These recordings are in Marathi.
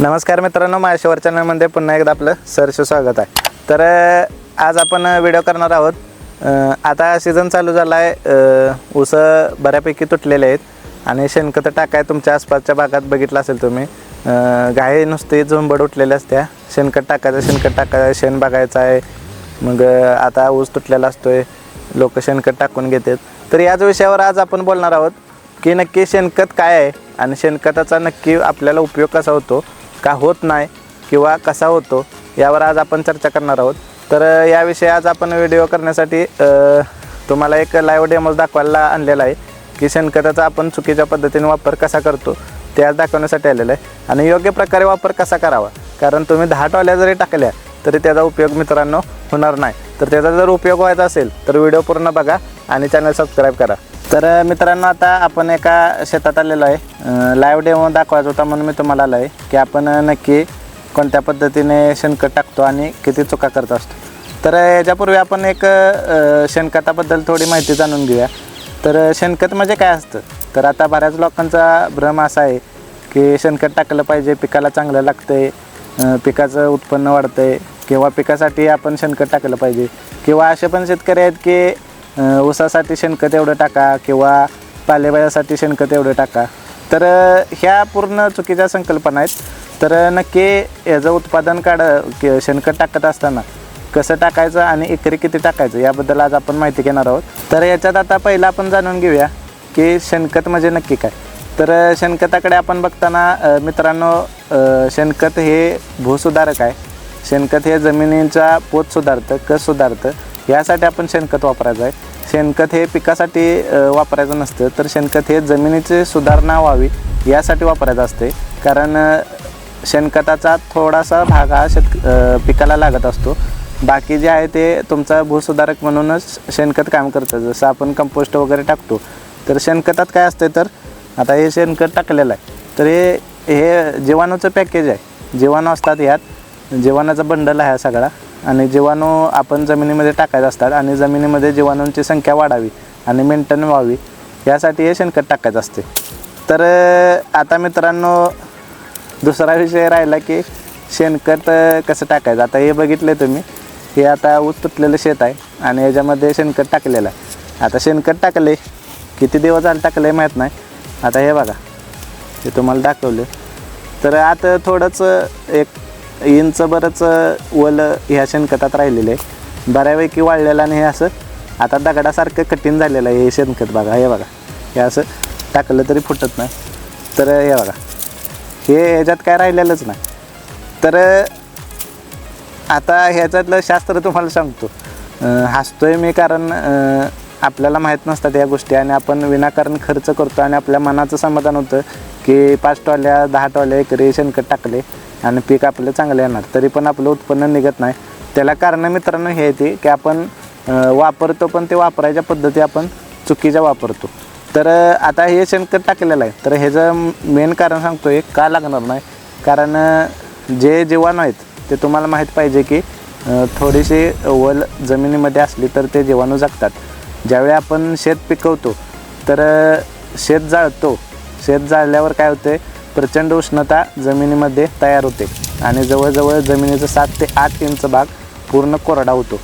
नमस्कार मित्रांनो माझ्यावर चॅनलमध्ये पुन्हा एकदा आपलं सरस स्वागत आहे. तर आज आपण व्हिडिओ करणार आहोत. आता सीझन चालू झाला आहे ऊस बऱ्यापैकी तुटलेले आहेत आणि शेणखतं टाकाय तुमच्या आसपासच्या भागात बघितलं असेल तुम्ही. गाय नुसती झुंबड उठलेल्या असत्या. शेणखत टाकायचं शेणखत टाकायचं शेण बघायचं आहे. मग आता ऊस तुटलेला असतोय. लोक शेणखत टाकून घेतात. तर याच विषयावर आज आपण बोलणार आहोत की नक्की शेणखत काय आहे आणि शेणखताचा नक्की आपल्याला उपयोग कसा होतो? का होत नाही किंवा कसा होतो यावर आज आपण चर्चा करणार आहोत. तर याविषयी आज आपण व्हिडिओ करण्यासाठी तुम्हाला एक लाईव्ह डेमोज दाखवायला आणलेला आहे की शेणखताचा आपण चुकीच्या पद्धतीने वापर कसा करतो ते आज दाखवण्यासाठी आलेलं आहे. आणि योग्य प्रकारे वापर कसा करावा? कारण तुम्ही दहा टॉल्या जरी टाकल्या तरी त्याचा उपयोग मित्रांनो होणार नाही. तर त्याचा जर उपयोग व्हायचा असेल तर व्हिडिओ पूर्ण बघा आणि चॅनल सबस्क्राईब करा. तर मित्रांनो आता आपण एका शेतात आलेलो आहे. लाईव्ह डेमो दाखवायचा होता म्हणून मी तुम्हाला आलो आहे की आपण नक्की कोणत्या पद्धतीने शेणखत टाकतो आणि किती चुका करत असतो. तर याच्यापूर्वी आपण एक शेणखताबद्दल थोडी माहिती जाणून घेऊया. तर शेणखत म्हणजे काय असतं? तर आता बऱ्याच लोकांचा भ्रम असा आहे की शेणखत टाकलं पाहिजे पिकाला चांगलं लागतंय पिकाचं उत्पन्न वाढतंय किंवा पिकासाठी आपण शेणखत टाकलं पाहिजे किंवा असे पण शेतकरी आहेत की ऊसासाठी शेणखत एवढं टाका किंवा पालेभाज्यासाठी शेणखत एवढं टाका. तर ह्या पूर्ण चुकीच्या संकल्पना आहेत. तर नक्की याचं उत्पादन काढ शेणखत टाकत असताना कसं टाकायचं आणि एकरी किती टाकायचं याबद्दल आज आपण माहिती घेणार आहोत. तर याच्यात आता पहिलं आपण जाणून घेऊया की शेणखत म्हणजे नक्की काय. तर शेणखताकडे आपण बघताना मित्रांनो शेणखत हे भूसुधारक आहे. शेणखत हे जमिनीचा पोत सुधारतं कस सुधारतं? यासाठी आपण शेणखत वापरायचं आहे. शेणखत हे पिकासाठी वापरायचं नसतं तर शेणखत हे जमिनीची सुधारणा व्हावी यासाठी वापरायचं असते. कारण शेणखताचा थोडासा भाग हा शेत पिकाला लागत असतो. बाकी जे आहे ते तुमचा भूसुधारक म्हणूनच शेणखत काम करतं. जसं आपण कंपोस्ट वगैरे टाकतो तर शेणखतात काय असते तर आता हे शेणखत टाकलेलं आहे. तर हे हे जीवाणूचं पॅकेज आहे. जीवाणू असतात यात जीवाणूचा बंडल आहे सगळा. आणि जीवाणू आपण जमिनीमध्ये टाकायचे असतात आणि जमिनीमध्ये जीवाणूंची संख्या वाढावी आणि मेंटेन व्हावी यासाठी हे शेणखत टाकायचं असते. तर आता मित्रांनो दुसरा विषय राहिला की शेणखत कसं टाकायचं? आता हे बघितले तुम्ही हे आता ऊस तुटलेलं शेत आहे आणि याच्यामध्ये शेणखत टाकलेलं आहे. आता शेणखत टाकले किती दिवस झाले टाकले माहीत नाही. आता हे बघा हे तुम्हाला दाखवलं. तर आता थोडंच एक इंच बरंच वल ह्या शेणखतात राहिलेलं आहे बऱ्यापैकी वाळलेलं आणि हे असं आता दगडासारखं कठीण झालेलं आहे हे शेणखत बघा हे बघा. हे असं टाकलं तरी फुटत नाही. तर हे बघा. हे ह्याच्यात काय राहिलेलंच नाही. तर आता ह्याच्यातलं शास्त्र तुम्हाला सांगतो. हसतोय मी कारण आपल्याला माहीत नसतात या गोष्टी आणि आपण विनाकारण खर्च करतो आणि आपल्या मनाचं समाधान होतं की पाच टॉल्या दहा टॉल्या एकरी शेणखत टाकले. आणि पीक आपलं चांगलं येणार तरी पण आपलं उत्पन्न निघत नाही. त्याला कारण मित्रांनो हे येते की आपण वापरतो पण ते वापरायच्या पद्धती आपण चुकीच्या वापरतो. तर आता हे शेणखत टाकलेलं आहे. तर ह्याचं मेन कारण सांगतो आहे का लागणार नाही? कारण जे जीवाणू आहेत ते तुम्हाला माहीत पाहिजे की थोडीशी वल जमिनीमध्ये असली तर ते जीवाणू जगतात. ज्यावेळी आपण शेत पिकवतो तर शेत जाळतो. शेत जाळल्यावर काय होते प्रचंड उष्णता जमिनीमध्ये तयार होते आणि जवळजवळ जमिनीचा सात ते आठ इंच भाग पूर्ण कोरडा होतो.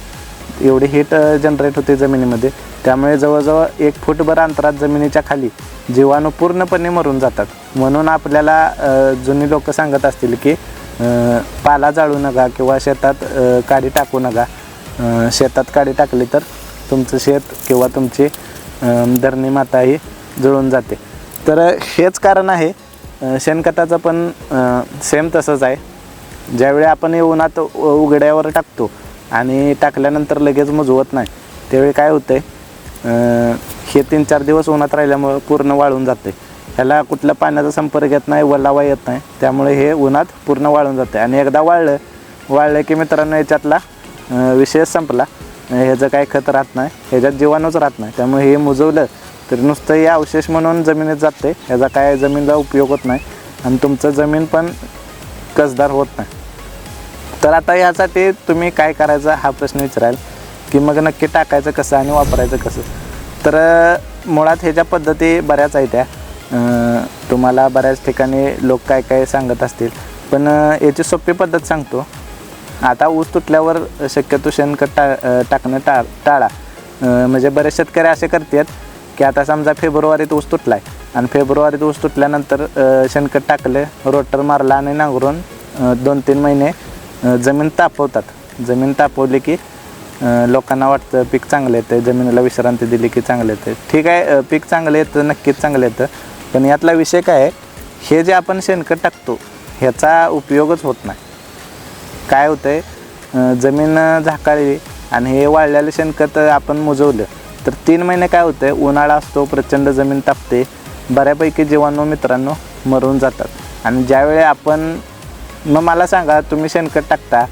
एवढी हीट जनरेट होते जमिनीमध्ये. त्यामुळे जवळजवळ एक फूटभर अंतरात जमिनीच्या खाली जीवाणू पूर्णपणे मरून जातात. म्हणून आपल्याला जुनी लोक सांगत असतील की पाला जाळू नका किंवा शेतात काडी टाकू नका. शेतात काडी टाकली तर तुमचं शेत किंवा तुमची धरणी माता ही जळून जाते. तर हेच कारण आहे शेणखताचं पण सेम तसंच आहे. ज्यावेळी आपण हे उन्हात उ- उघड्यावर टाकतो आणि टाकल्यानंतर लगेच मुजवत नाही त्यावेळी काय होतं आहे हे तीन चार दिवस उन्हात राहिल्यामुळं पूर्ण वाळून जाते ह्याला कुठल्या पाण्याचा संपर्क येत नाही वलावा येत नाही त्यामुळे हे उन्हात पूर्ण वाळून जाते आणि एकदा वाळलं वाळलं की मित्रांनो याच्यातला विषय संपला. ह्याचं काही खत राहत नाही ह्याच्यात जीवाणूच राहत नाही त्यामुळे हे मुजवलं तर नुसतं हे अवशेष म्हणून जमिनीत जाते. याचा काय जमीनचा उपयोग होत नाही. आणि तुमचं जमीन पण कसदार होत नाही. तर आता यासाठी तुम्ही काय करायचं हा प्रश्न विचाराल. की मग नक्की टाकायचं कसं आणि वापरायचं कसं? तर मुळात ह्याच्या पद्धती बऱ्याच आहेत त्या. तुम्हाला बऱ्याच ठिकाणी लोक काय काय सांगत असतील. पण याची सोपी पद्धत सांगतो. आता ऊस तुटल्यावर शक्यतो शेणखत टा टाकणं टा टाळा. म्हणजे बरेच शेतकरी असे करतात. की आता समजा फेब्रुवारीत ऊस तुटलाय. आणि फेब्रुवारीत ऊस तुटल्यानंतर शेणखत टाकले रोटर मारला आणि नांगरून दोन तीन महिने जमीन तापवतात. जमीन तापवली की लोकांना वाटतं पीक चांगलं येतं जमिनीला विश्रांती दिली की चांगलं येतं ठीक आहे पीक चांगलं येतं नक्कीच चांगलं येतं. पण यातला विषय काय आहे हे जे आपण शेणखत टाकतो ह्याचा उपयोगच होत नाही. काय होतं आहे जमीन झाकाळली आणि हे वाळलेलं शेणखत आपण मुजवलं तर तीन महिने काय होतंय उन्हाळा असतो प्रचंड जमीन तापते बऱ्यापैकी जीवाणू मित्रांनो मरून जातात. आणि ज्यावेळी आपण मग मला सांगा तुम्ही शेणखत टाकता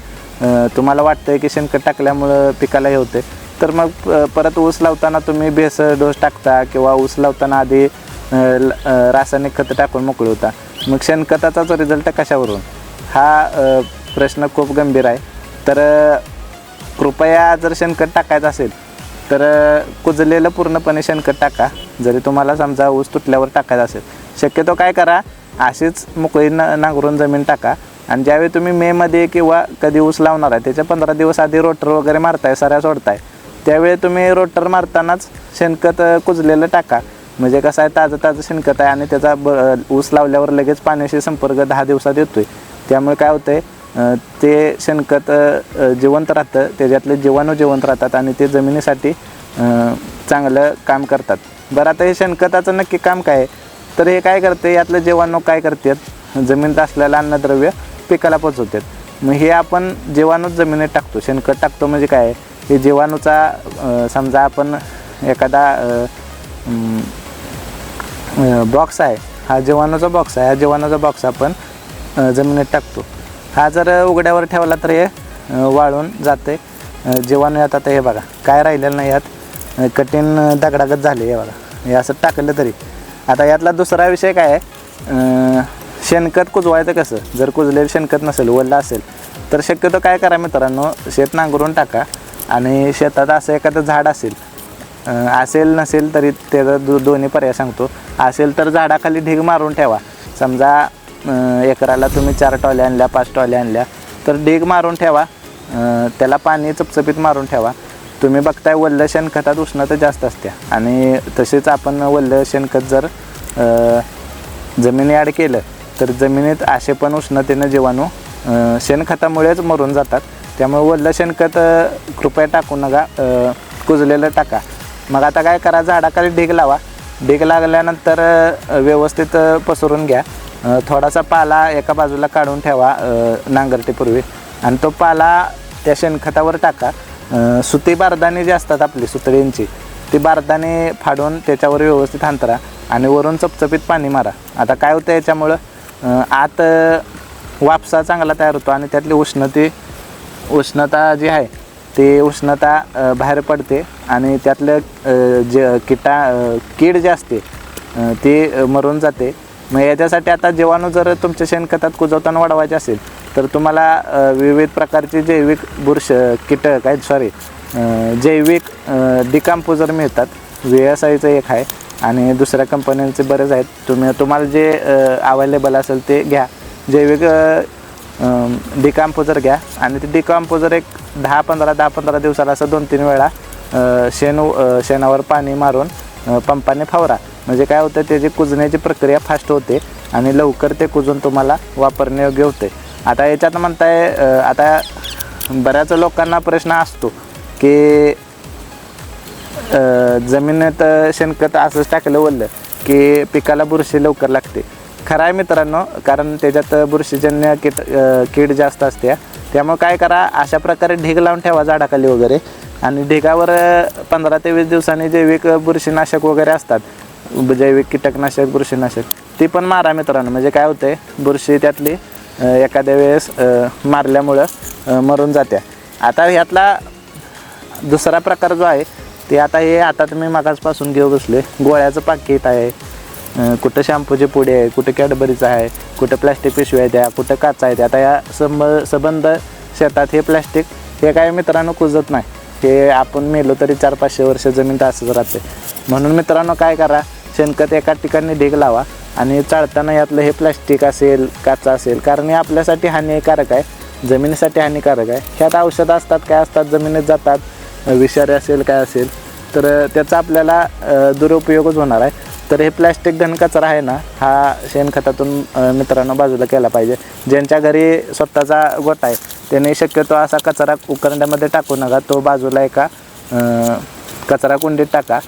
तुम्हाला वाटतं आहे की शेणखत टाकल्यामुळं पिकाला हे होते तर मग परत ऊस लावताना तुम्ही भेसळ डोस टाकता किंवा ऊस लावताना आधी रासायनिक खतं टाकून मोकळी होता. मग शेणखताचाच रिझल्ट कशावरून? हा प्रश्न खूप गंभीर आहे. तर कृपया जर शेणखत टाकायचं असेल तर कुजलेलं पूर्णपणे शेणखत टाका. जरी तुम्हाला समजा ऊस तुटल्यावर टाकायचा असेल शक्यतो काय करा अशीच मोकळी न नांगरून जमीन टाका. आणि ज्यावेळी तुम्ही मेमध्ये किंवा कधी ऊस लावणार आहे त्याच्या पंधरा दिवस आधी रोटर वगैरे मारताय सऱ्या सोडताय. त्यावेळी तुम्ही रोटर मारतानाच शेणखत कुजलेलं टाका. म्हणजे कसं आहे ताजं ताजं शेणखत आहे आणि त्याचा ब ऊस लावल्यावर लगेच पाण्याशी संपर्क दहा दिवसात येतोय. त्यामुळे काय होतंय आहे ते शेणखत जिवंत राहतं. त्याच्यातले जीवाणू जिवंत राहतात आणि ते जमिनीसाठी चांगलं काम करतात. बरं आता हे शेणखताचं नक्की काम काय आहे? तर हे काय करते? यातलं जीवाणू काय करतात? जमिनीत असलेलं अन्नद्रव्य पिकाला पोचवतात. मग हे आपण जीवाणूच जमिनीत टाकतो. शेणखत टाकतो म्हणजे काय? आहे? हे जीवाणूचा समजा आपण एखादा बॉक्स आहे. हा जीवाणूचा बॉक्स आहे. हा जीवाणूचा बॉक्स आपण जमिनीत टाकतो. हा जर उघड्यावर ठेवला तर हे वाळून जाते जीवाणू येतात आता हे बघा. काय राहिलेलं नाही यात. कठीण दगडागत झाले हे बघा. हे असं टाकलं तरी. आता यातला दुसरा विषय काय आहे? शेणखत कुजवायचं कसं? जर कुजलेलं शेणखत नसेल वल्लं असेल तर शक्यतो काय करा मित्रांनो? शेत नांगरून टाका. आणि शेतात असं एखादं झाड असेल असेल नसेल तरी त्याचा दो दोन्ही पर्याय सांगतो. असेल तर झाडाखाली ढीग मारून ठेवा. समजा एकराला तुम्ही चार टॉल्या आणल्या पाच टॉल्या आणल्या तर ढीग मारून ठेवा. त्याला पाणी चपचपीत मारून ठेवा. तुम्ही बघताय वल्ल शेणखतात उष्णता जास्त असते. आणि तसेच आपण वल्ल शेणखत जर जमिनी ॲड केलं तर जमिनीत असे पण उष्णतेनं जीवाणू शेणखतामुळेच मरून जातात. त्यामुळे वल्ल शेणखत कृपया टाकू नका कुजलेलं टाका. मग आता काय करा झाडाखाली ढीग लावा. ढीग लागल्यानंतर व्यवस्थित पसरून घ्या. थोडासा पाला एका बाजूला काढून ठेवा नांगरटेपूर्वी. आणि तो पाला त्या शेणखतावर टाका. सुती बारदाणी जी असतात आपली सुतळींची ती बारदाणे फाडून त्याच्यावर व्यवस्थित अंतरा आणि वरून चपचपीत पाणी मारा. आता काय होतं याच्यामुळं? आत वापसा चांगला तयार होतो आणि त्यातली उष्णते उष्णता जी आहे ती उष्णता बाहेर पडते आणि त्यातलं जे किटा कीड जे असते ती मरून जाते. मग याच्यासाठी आता जीवाणू जर तुमच्या शेणखतात कुजवताना वाढवायचे असेल तर तुम्हाला विविध प्रकारचे जैविक बुरश कीटक आहेत सॉरी जैविक डिकाम्पोजर मिळतात व्ही एस आयचं एक आहे आणि दुसऱ्या कंपन्यांचे बरेच आहेत. तुम्ही तुम्हाला जे अवेलेबल असेल ते घ्या. जैविक डिकाम्पोजर घ्या आणि ते डिकाम्पोजर एक दहा पंधरा दहा पंधरा दिवसाला असं दोन तीन वेळा शेण शेणावर पाणी मारून पंपाने फवारा. म्हणजे काय होतं त्याची कुजण्याची प्रक्रिया फास्ट होते आणि लवकर ते कुजून तुम्हाला वापरणे योग्य होते. आता याच्यात म्हणताय आता बऱ्याच लोकांना प्रश्न असतो की जमिनीत शेणखत असंच टाकलं बोललं की पिकाला बुरशी लवकर लागते. खरं आहे मित्रांनो कारण त्याच्यात बुरशीजन्य कीट कीड जास्त असते. त्यामुळे काय करा अशा प्रकारे ढीग लावून ठेवा झाडाखाली वगैरे. आणि ढिगावर पंधरा ते वीस दिवसांनी जैविक बुरशीनाशक वगैरे असतात. जैविक कीटकनाशक बुरशीनाशक. ती पण मारा मित्रांनो. म्हणजे काय होतंय बुरशी त्यातली एखाद्या वेळेस मारल्यामुळं मरून जात्या. आता ह्यातला दुसरा प्रकार जो आहे ते आता हे आता तुम्ही मागासपासून घेऊ बसले गोळ्याचं पाकिट आहे. कुठं शॅम्पूची पुढे आहे कुठं कॅडबरीचं आहे कुठं प्लॅस्टिक पिशव्या आहेत त्या कुठं काचा आहे त्या. आता या संब संबंध शेतात हे प्लॅस्टिक हे काय मित्रांनो कुजत नाही. हे आपण मेलो तरी चार पाचशे वर्ष जमीन असंच राहते म्हणून मित्रांनो काय करा शेणखत एका ठिकाणी ढीग लावा आणि चाळताना यातलं हे प्लॅस्टिक असेल काचा असेल कारण हे आपल्यासाठी हानिकारक आहे जमिनीसाठी हानिकारक आहे. ह्यात औषधं असतात काय असतात जमिनीत जातात विषारी असेल काय असेल तर त्याचा आपल्याला दुरुपयोगच होणार आहे. तर हे प्लॅस्टिक घनकचरा आहे ना हा शेणखतातून मित्रांनो बाजूला केला पाहिजे. ज्यांच्या घरी स्वतःचा गोठा आहे त्याने शक्यतो असा कचरा उकरंड्यामध्ये टाकू नका. तो बाजूला एका कचरा कुंडीत टाका.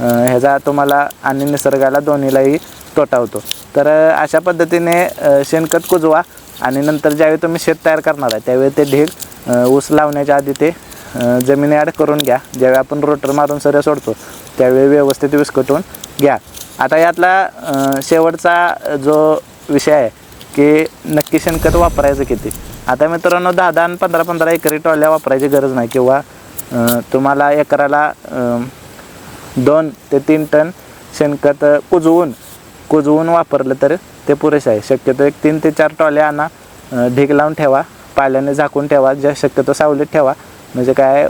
ह्याचा तुम्हाला आणि निसर्गाला दोन्हीलाही तोटा होतो. तर अशा पद्धतीने शेणखत कुजवा आणि नंतर ज्यावेळी तुम्ही शेत तयार करणार आहे त्यावेळी ते ढीग ऊस लावण्याच्या आधी ते जमिनी ॲड करून घ्या. ज्यावेळी आपण रोटर मारून सर सोडतो त्यावेळी व्यवस्थित विस्कटून घ्या. आता यातला शेवटचा जो विषय आहे की नक्की शेणखत वापरायचं किती? आता मित्रांनो दहा दहा आणि पंधरा पंधरा एकरी टॉल्या वापरायची गरज नाही किंवा तुम्हाला एकराला दोन ते तीन टन शेणखत कुजवून कुजवून वापरलं तर ते पुरेसे आहे. शक्यतो एक तीन ते चार टॉले आणा ढीग लावून ठेवा पाल्याने झाकून ठेवा ज्या शक्यतो सावलीत ठेवा. म्हणजे काय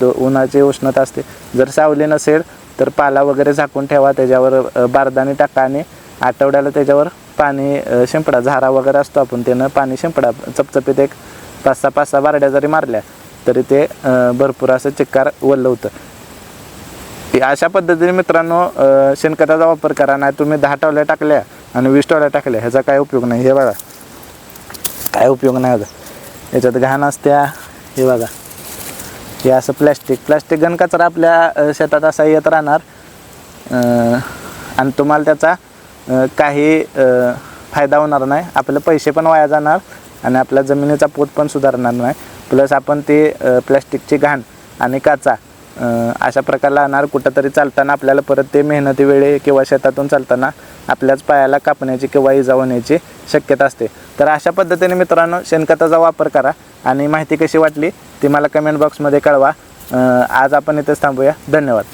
द- उन्हाची उष्णता असते. जर सावली नसेल तर पाला वगैरे झाकून ठेवा त्याच्यावर बारदाने बारदाणी टाका आणि आठवड्याला त्याच्यावर पाणी शिंपडा झारा वगैरे असतो आपण त्यानं पाणी शिंपडा चपचपीत एक पाच सहा पाच सहा बारड्या जरी मारल्या तरी ते भरपूर असं चिक्कार वल्ल होतं. हे अशा पद्धतीने मित्रांनो शेणखताचा वापर करा नाही तुम्ही दहा टावल्या टाकल्या आणि वीस टवल्या टाकल्या ह्याचा काय उपयोग नाही. हे बघा. काय उपयोग नाही होता याच्यात घाण असत्या. हे बघा. हे असं प्लॅस्टिक. प्लॅस्टिक गण कचरा आपल्या शेतात असा येत राहणार. आणि तुम्हाला त्याचा काही फायदा होणार नाही. आपले पैसे पण वाया जाणार आणि आपल्या जमिनीचा पोत पण सुधारणार नाही. प्लस आपण ते प्लॅस्टिकची घाण आणि काचा अशा प्रकारला अनार कुठंतरी चालताना आपल्याला परत ते मेहनती वेळे किंवा शेतातून चालताना आपल्याच पायाला कापण्याची किंवा इजा होण्याची शक्यता असते. तर अशा पद्धतीने मित्रांनो शेणखताचा वापर करा आणि माहिती कशी वाटली ती मला कमेंट बॉक्समध्ये कळवा. आज आपण इथेच थांबूया. धन्यवाद.